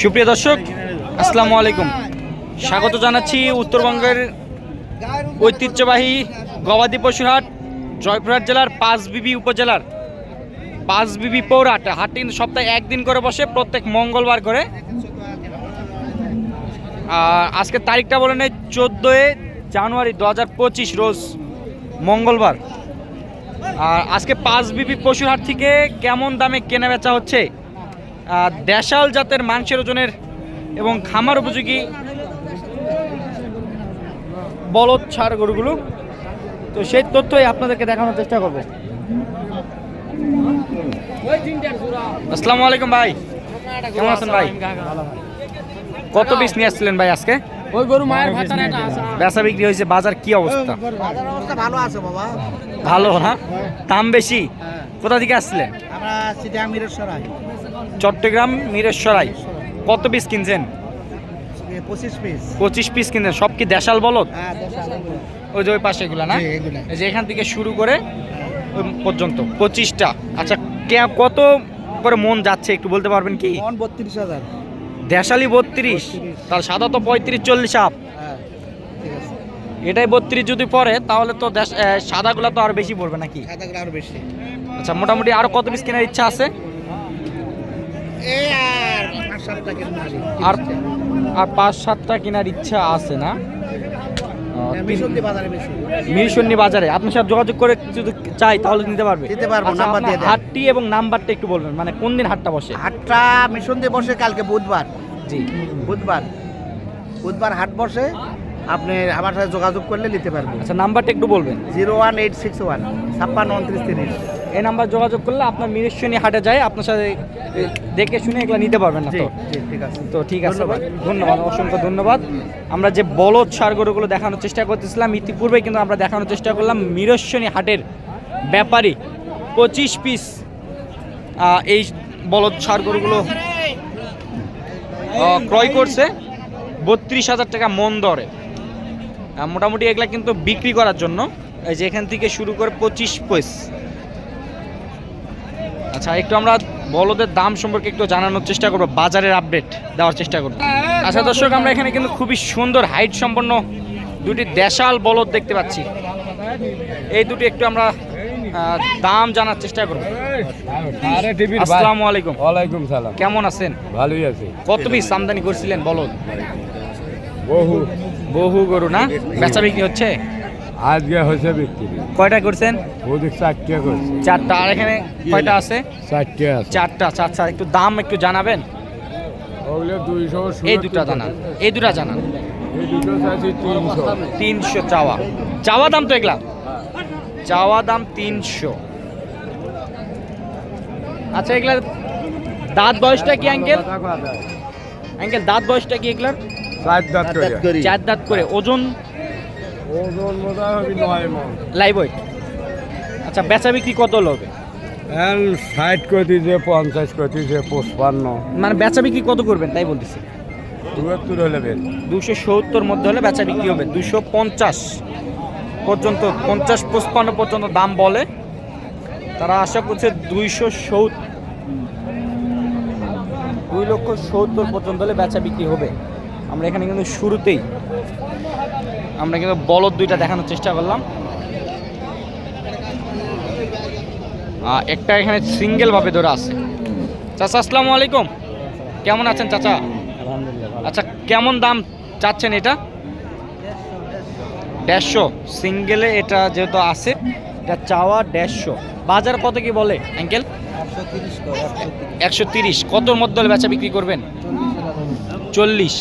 সুপ্রিয় দর্শক, আসসালামু আলাইকুম। স্বাগত জানাচ্ছি উত্তরবঙ্গের ঐতিহ্যবাহী গবাদি পশুর হাট, জয়পুরহাট জেলার পাঁচবিবি উপজেলার পাঁচবিবি পৌরহাট। হাটটি কিন্তু সপ্তাহে একদিন করে বসে, প্রত্যেক মঙ্গলবার করে। আর আজকের তারিখটা বলে নেই, চোদ্দোই জানুয়ারি দু পঁচিশ রোজ মঙ্গলবার। আর আজকে পাঁচ বিবি পশুর হাট থেকে কেমন দামে কেনা বেচা হচ্ছে? দেশাল জাতের মাংসের ওজনের এবং খামার উপযোগী বলদ ছাড় গরুগুলো। তো সেই তথ্যই আপনাদেরকে দেখানোর চেষ্টা করব। আসসালামু আলাইকুম ভাই। কেমন আছেন ভাই? কত পিস নিয়ে আসছিলেন ভাই আজকে? ওই গরু মায়ের বেচা বিক্রি হয়েছে বাজার কি অবস্থা? অবস্থা ভালো আছে বাবা। ভালো না? দাম বেশি? কোথা থেকে আসছিলেন? আমরা চট্টগ্রাম মিরেশ্বরাই। কত পিস কিনছেন? পঁচিশ পিস কিনছেন। সব কি দেশাল বলদ? হ্যাঁ ওই যে ওই পাশে এগুলা না? যে এখান থেকে শুরু করে পর্যন্ত পঁচিশটা। আচ্ছা কত করে মন যাচ্ছে একটু বলতে পারবেন কি? মন বত্রিশ হাজার। দেশালি বত্রিশ। তাহলে সাদা তো পঁয়ত্রিশ চল্লিশ আপ হ্যাঁ ঠিক এটাই বত্রিশ যদি পড়ে তাহলে তো সাদাগুলা তো আরও বেশি পড়বে নাকি? সাদা আরও বেশি। আচ্ছা মোটামুটি আরও কত পিস কেনার ইচ্ছা আছে? আর আর পাঁচ সাতটা কেনার ইচ্ছা আছে না? বাজারে মিরসন্নি বাজারে। আপনার সাথে যোগাযোগ করে যদি চাই তাহলে নিতে পারবে। দিতে পারব, আচ্ছা, নাম্বার দিয়ে হাটটি এবং নাম্বারটা একটু বলবেন। মানে কোন দিন হাটটা বসে? হাটটা মিশন দিয়ে বসে কালকে বুধবার। জি। বুধবার। বুধবার হাট বসে আপনি আমার সাথে যোগাযোগ করলে নিতে পারব আচ্ছা নাম্বারটা একটু বলবেন। Zero one eight six one ছাপ্পান্ন উনত্রিশ তিরিশ। এই নাম্বার যোগাযোগ করলে আপনার মিরসন্নি হাটে যায় আপনার সাথে দেখে শুনে এগুলো নিতে পারবেন না তো? ঠিক আছে। তো ঠিক আছে ধন্যবাদ। অসংখ্য ধন্যবাদ। আমরা যে বলদ সার গরুগুলো দেখানোর চেষ্টা করতেছিলাম ইতিপূর্বে কিন্তু আমরা দেখানোর চেষ্টা করলাম মিরস্বনী হাটের ব্যাপারী পঁচিশ পিস এই বলদ সার গরুগুলো ক্রয় করছে। বত্রিশ হাজার টাকা মন দরে। মোটামুটি এগুলা কিন্তু বিক্রি করার জন্য। এই যে এখান থেকে শুরু করে পঁচিশ পিস আচ্ছা একটু আমরা বলদের দাম সম্পর্কে একটু জানানোর চেষ্টা করব বাজারের আপডেট দেওয়ার চেষ্টা করব। আচ্ছা দর্শক আমরা এখানে কিন্তু খুবই সুন্দর হাইট সম্পন্ন দুটি দেশাল বলদ দেখতে পাচ্ছি। এই দুটি একটু আমরা দাম জানার চেষ্টা করব। আসসালামু আলাইকুম। ওয়ালাইকুম সালাম। কেমন আছেন? ভালোই আছে। কত পিস আমদানি করছিলেন বলদ? বহু। বহু গরু না? বেচা বিক্রি হচ্ছে? আজকে হয়েছে বিক্রি। কয়টা করছেন? ওদিক চারটে করছে। চারটা। আর এখানে কয়টা আছে? চারটে আছে। চারটা আচ্ছা আচ্ছা একটু দাম একটু জানাবেন। ওগুলো দুইশো এই দুটা জানান এই দুটা জানান। দুটো তিনশো। চাওয়া। চাওয়া দাম তো এগুলা। চাওয়া দাম তিনশো। আচ্ছা এগুলার দাঁত বয়সটা কি অ্যাঙ্কেল অ্যাঙ্কেল দাঁত বয়সটা কি এগুলার? চার দাঁত করে। চার দাঁত করে। ওজন? ওজন মোটামুটি নয় মন। লাইভ ওয়েট আচ্ছা বেচা বিক্রি কত হবে এখন ষাট করতেছে পঞ্চাশ করতেছে পঁচপান্ন। মানে বেচা বিক্রি কত করবেন তাই বলতেছি? চুয়াত্তর হলে দুশো সত্তর মধ্যে হলে বেচা বিক্রি হবে। দুশো পঞ্চাশ পর্যন্ত পঞ্চাশ পঁচপান্ন পর্যন্ত দাম বলে। তারা আশা করছে দুইশো সত্তর দুই লক্ষ সত্তর পর্যন্ত হলে বেচা বিক্রি হবে। আমরা এখানে কিন্তু শুরুতেই আমরা কিন্তু বলদ দুইটা দেখানোর চেষ্টা করলাম। একটা এখানে সিঙ্গেল ভাবে ধরে আছে। চাচা আসসালামু আলাইকুম। কেমন আছেন চাচা? আচ্ছা কেমন দাম চাচ্ছেন এটা? দেড়শো। সিঙ্গেলে এটা যেহেতু আছে এটা চাওয়া দেড়শো। বাজার কত কি বলে অ্যাঙ্কেল একশো তিরিশ কতর মধ্যে বেচা বিক্রি করবেন? চল্লিশ।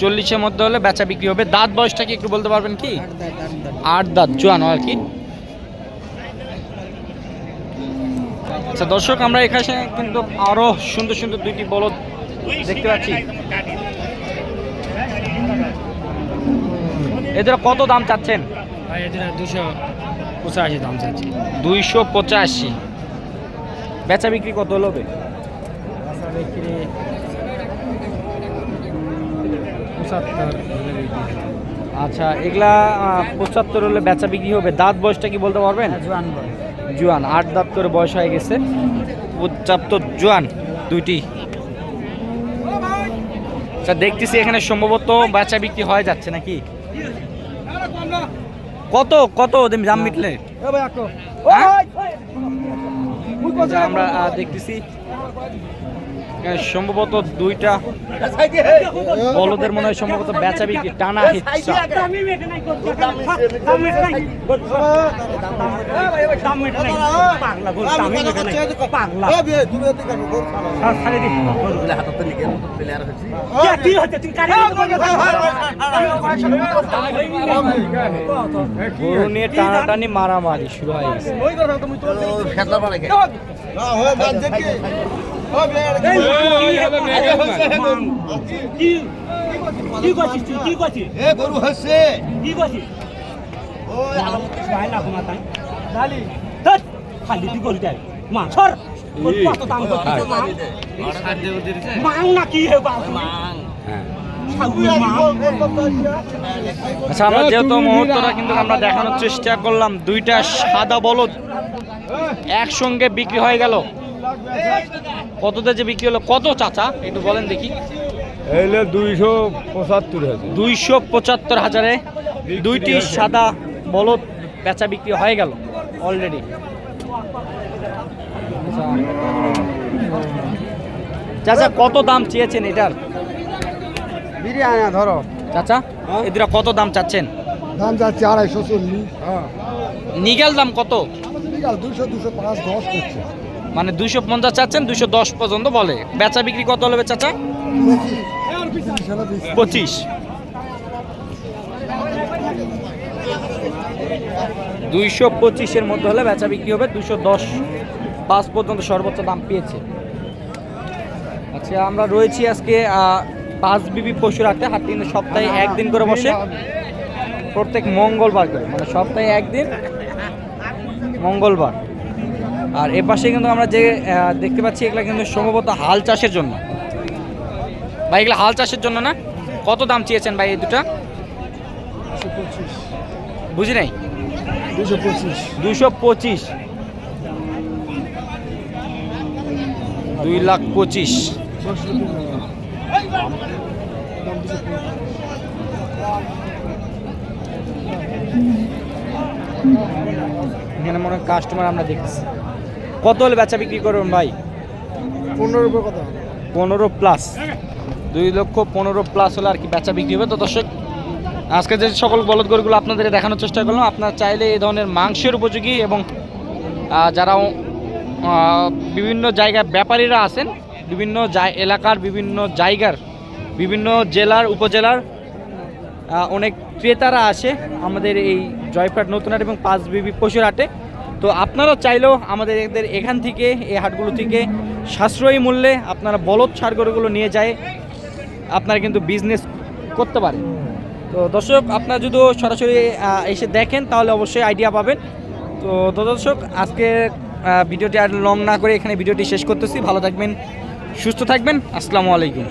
চল্লিশের মধ্যে হলে বেচা বিক্রি হবে। দাঁত বয়সটা কি একটু বলতে পারবেন কি? আট দাঁত জোয়ান আর কি। আচ্ছা দর্শক আমরা এখানে কিন্তু আরও সুন্দর সুন্দর দুইটি বলদ দেখতে পাচ্ছি। এদের কত দাম চাচ্ছেন? দুশো পঁচাশি দাম চাচ্ছি। দুইশো পঁচাশি। বেচা বিক্রি কত হবে বিক্রি পঁচাত্তর। আচ্ছা এগুলা পঁচাত্তর হলে বেচা বিক্রি হবে। দাঁত বয়সটা কি বলতে পারবেন? জোয়ান বয় জোয়ান। আট দাঁত করে বয়স হয়ে গেছে। পঁচাত্তর জোয়ান দুইটি। আচ্ছা দেখতেছি এখানে সম্ভবত বাচ্চা বিক্রি হয়ে যাচ্ছে নাকি? কত কত দাম মিটলে? হ্যাঁ? আচ্ছা, আমরা দেখতেছি। সম্ভবত দুইটা বলদের মনে হয় সম্ভবত বেচা বিক্রি টানা হিচ্ছা গরু নিয়ে টানাটানি মারামারি শুরু হয়ে গেছে গরু হচ্ছে খালি তুই গলি দেয় মা সর কত দাম করছিস মাং মাং না কি হে বাবু ছাগল মাং আচ্ছা আমরা যেহেতু মুহূর্তটা কিন্তু আমরা দেখানোর চেষ্টা করলাম দুইটা সাদা বলদ একসঙ্গে বিক্রি হয়ে গেল কততে যে বিক্রি হলো? কত চাচা? একটু বলেন দেখি। এলে দুইশো পঁচাত্তর হাজার। দুইশো পঁচাত্তর হাজারে দুইটি সাদা বলদ বেচা বিক্রি হয়ে গেল অলরেডি চাচা কত দাম চেয়েছেন এটার? বিরিয়ানি ধরো। চাচা এদের কত দাম চাচ্ছেন? দাম যাচ্ছে আড়াইশো চল্লিশ। নিগেল দাম কত? বিকাল দুশো দুশো পাঁচ দশ করছে। মানে দুইশো পঞ্চাশ চাচ্ছেন, দুইশো দশ পর্যন্ত বলে। বেচা বিক্রি কত হলে চাচা? পঁচিশ। দুইশো পঁচিশের মধ্যে হলে বেচা বিক্রি হবে দুশো দশ পাঁচ পর্যন্ত সর্বোচ্চ দাম পেয়েছে। আচ্ছা আমরা রয়েছি আজকে পাঁচ বিবি পশুর হাটে হাট কিন্তু সপ্তাহে একদিন করে বসে। প্রত্যেক মঙ্গলবার করে মানে সপ্তাহে একদিন মঙ্গলবার। আর এ পাশে কিন্তু আমরা যে দেখতে পাচ্ছি এগুলো কিন্তু সম্ভবত হাল চাষের জন্য। ভাই, এগুলো হাল চাষের জন্য না? কত দাম চেয়েছেন ভাই এই দুটা? বুঝি নাই? দুশো পঁচিশ। দুই লাখ পঁচিশ। এখানে মনে হয় কাস্টমার আমরা দেখতেছি। কত হলে বেচা বিক্রি করবেন ভাই? পনেরো কথা। পনেরো প্লাস দুই লক্ষ পনেরো প্লাস হলে আর কি বেচা বিক্রি হবে? তো দর্শক আজকে যে সকল বলদ গরুগুলো আপনাদের দেখানোর চেষ্টা করলাম আপনারা চাইলে এই ধরনের মাংসের উপযোগী এবং যারা বিভিন্ন জায়গায় ব্যাপারীরা আছেন বিভিন্ন জায়- এলাকার বিভিন্ন জায়গার বিভিন্ন জেলার উপজেলার অনেক ক্রেতারা আসে আমাদের এই জয়পাট নতুনহাট এবং পাঁচ বিবি পশুর হাটে। তো আপনারা চাইলেও আমাদের এখান থেকে, এই হাটগুলো থেকে সাশ্রয়ী মূল্যে আপনারা বলদ ছাড় গরুগুলো নিয়ে যায়, আপনারা কিন্তু বিজনেস করতে পারেন। তো দর্শক, আপনারা যদি সরাসরি এসে দেখেন, তাহলে অবশ্যই আইডিয়া পাবেন। তো দর্শক, আজকে ভিডিওটি আর লং না করে এখানে ভিডিওটি শেষ করতেছি। ভালো থাকবেন, সুস্থ থাকবেন। আসসালামু আলাইকুম।